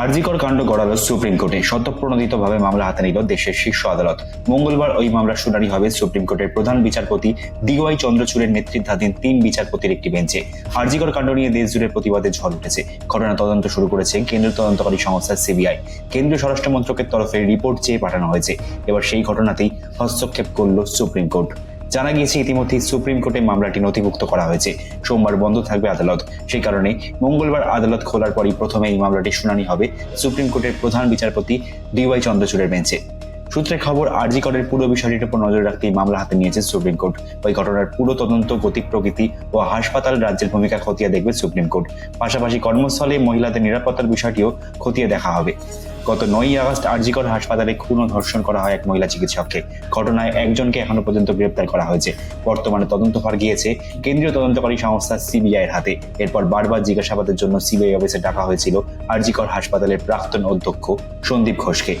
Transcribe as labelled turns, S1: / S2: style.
S1: আরজিকর কাণ্ড গড়ালো সুপ্রিম কোর্টে। স্বতঃপ্রণোদিতভাবে মামলা হাতে নিল দেশের শীর্ষ আদালত। মঙ্গলবার ওই মামলার শুনানি হবে সুপ্রিম কোর্টের প্রধান বিচারপতি ডিওয়াই চন্দ্রচূড়ের নেতৃত্বাধীন তিন বিচারপতির একটি বেঞ্চে। আরজিকর কাণ্ড নিয়ে দেশ জুড়ে প্রতিবাদে ঝড় উঠেছে। ঘটনা তদন্ত শুরু করেছে কেন্দ্রীয় তদন্তকারী সংস্থা সিবিআই। কেন্দ্রীয় স্বরাষ্ট্র মন্ত্রকের তরফে রিপোর্ট চেয়ে পাঠানো হয়েছে। এবার সেই ঘটনাতেই হস্তক্ষেপ করল সুপ্রিম কোর্ট। জানা গিয়েছে ইতিমধ্যে সুপ্রিম কোর্টে মামলাটি নথিভুক্ত করা হয়েছে। সোমবার বন্ধ থাকবে আদালত। সেই কারণে মঙ্গলবার আদালত খোলার পরই প্রথমে এই মামলাটি শুনানি হবে সুপ্রিম কোর্টের প্রধান বিচারপতি ডিওয়াই চন্দ্রচূড়ের বেঞ্চে। সূত্রে খবর, আরজি করের পুরো বিষয়টির উপর নজর রাখতে মামলা হাতে নিয়েছে সুপ্রিম কোর্ট। ওই ঘটনার পুরো তদন্ত গতি প্রকৃতি ও হাসপাতাল রাজ্যের ভূমিকা খতিয়ে দেখবে সুপ্রিম কোর্ট। পাশাপাশি কর্মস্থলে মহিলাদের নিরাপত্তার বিষয়টিও খতিয়ে দেখা হবে। গত নয়ই আগস্ট আরজিকর হাসপাতালে খুন ও ধর্ষণ করা হয় এক মহিলা চিকিৎসককে। ঘটনায় একজনকে এখনও পর্যন্ত গ্রেপ্তার করা হয়েছে। বর্তমানে তদন্ত তদন্তভার গিয়েছে কেন্দ্রীয় তদন্তকারী সংস্থা সিবিআই এর হাতে। এরপর বারবার জিজ্ঞাসাবাদের জন্য সিবিআই অফিসে ডাকা হয়েছিল আরজিকর হাসপাতালের প্রাক্তন অধ্যক্ষ সন্দীপ ঘোষকে।